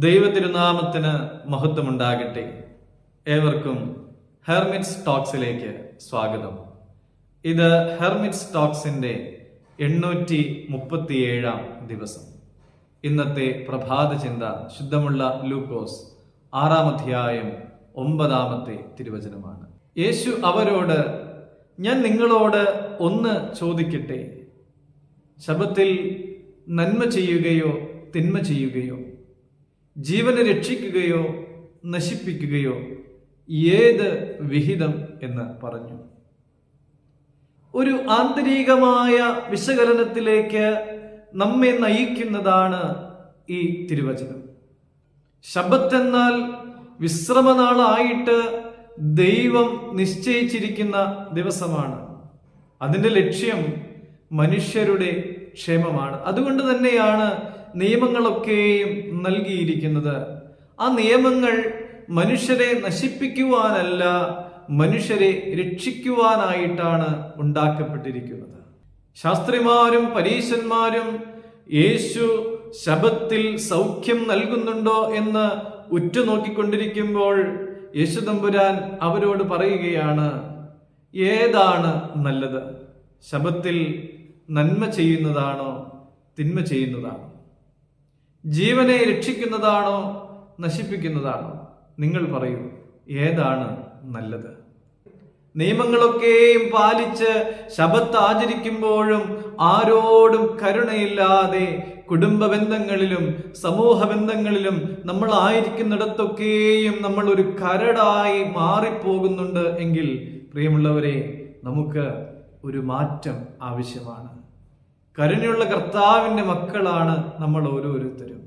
ദൈവതിരുനാമത്തിന് മഹത്വമുണ്ടാകട്ടെ. ഏവർക്കും ഹെർമിറ്റ്സ് ടോക്സിലേക്ക് സ്വാഗതം. ഇത് ഹെർമിറ്റ്സ് ടോക്സിന്റെ എണ്ണൂറ്റി മുപ്പത്തിയേഴാം ദിവസം. ഇന്നത്തെ പ്രഭാത ചിന്ത ശുദ്ധമുള്ള ലൂക്കോസ് ആറാം അധ്യായം ഒമ്പതാമത്തെ തിരുവചനമാണ്. യേശു അവരോട് ഞാൻ നിങ്ങളോട് ഒന്ന് ചോദിക്കട്ടെ. ശബത്തിൽ നന്മ ചെയ്യുകയോ തിന്മ ചെയ്യുകയോ ജീവനെ രക്ഷിക്കുകയോ നശിപ്പിക്കുകയോ ഏത് വിഹിതം എന്ന് പറഞ്ഞു. ഒരു ആന്തരികമായ വിശകലനത്തിലേക്ക് നമ്മെ നയിക്കുന്നതാണ് ഈ തിരുവചനം. ശബത്തെന്നാൽ വിശ്രമനാളായിട്ട് ദൈവം നിശ്ചയിച്ചിരിക്കുന്ന ദിവസമാണ്. അതിന്റെ ലക്ഷ്യം മനുഷ്യരുടെ ക്ഷേമമാണ്. അതുകൊണ്ട് തന്നെയാണ് നിയമങ്ങളൊക്കെയും നൽകിയിരിക്കുന്നത്. ആ നിയമങ്ങൾ മനുഷ്യരെ നശിപ്പിക്കുവാനല്ല മനുഷ്യരെ രക്ഷിക്കുവാനായിട്ടാണ് ഉണ്ടാക്കപ്പെട്ടിരിക്കുന്നത്. ശാസ്ത്രിമാരും പരീശന്മാരും യേശു ശബത്തിൽ സൗഖ്യം നൽകുന്നുണ്ടോ എന്ന് ഉറ്റുനോക്കിക്കൊണ്ടിരിക്കുമ്പോൾ യേശു തമ്പുരാൻ അവരോട് പറയുകയാണ് ഏതാണ് നല്ലത്? ശബത്തിൽ നന്മ ചെയ്യുന്നതാണോ തിന്മ ചെയ്യുന്നതാണോ? ജീവനെ രക്ഷിക്കുന്നതാണോ നശിപ്പിക്കുന്നതാണോ? നിങ്ങൾ പറയൂ ഏതാണ് നല്ലത്? നിയമങ്ങളൊക്കെയും പാലിച്ച് ശബത്ത് ആചരിക്കുമ്പോഴും ആരോടും കരുണയില്ലാതെ കുടുംബ ബന്ധങ്ങളിലും സമൂഹ ബന്ധങ്ങളിലും നമ്മൾ ആയിരിക്കുന്നിടത്തൊക്കെയും നമ്മൾ ഒരു കരടായി മാറിപ്പോകുന്നുണ്ട് എങ്കിൽ പ്രിയമുള്ളവരെ നമുക്ക് ഒരു മാറ്റം ആവശ്യമാണ്. കരുണയുള്ള കർത്താവിന്റെ മക്കളാണ് നമ്മൾ ഓരോരുത്തരും.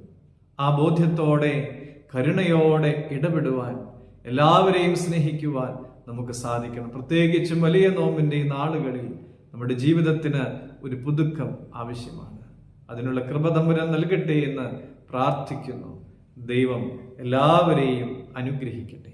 ആ ബോധ്യത്തോടെ കരുണയോടെ ഇടപെടുവാൻ എല്ലാവരെയും സ്നേഹിക്കുവാൻ നമുക്ക് സാധിക്കണം. പ്രത്യേകിച്ചും വലിയ നോമ്പിന്റെ നാളുകളിൽ നമ്മുടെ ജീവിതത്തിന് ഒരു പുതുക്കം ആവശ്യമാണ്. അതിനുള്ള കൃപ തമ്പുരാൻ നൽകട്ടെ എന്ന് പ്രാർത്ഥിക്കുന്നു. ദൈവം എല്ലാവരെയും അനുഗ്രഹിക്കട്ടെ.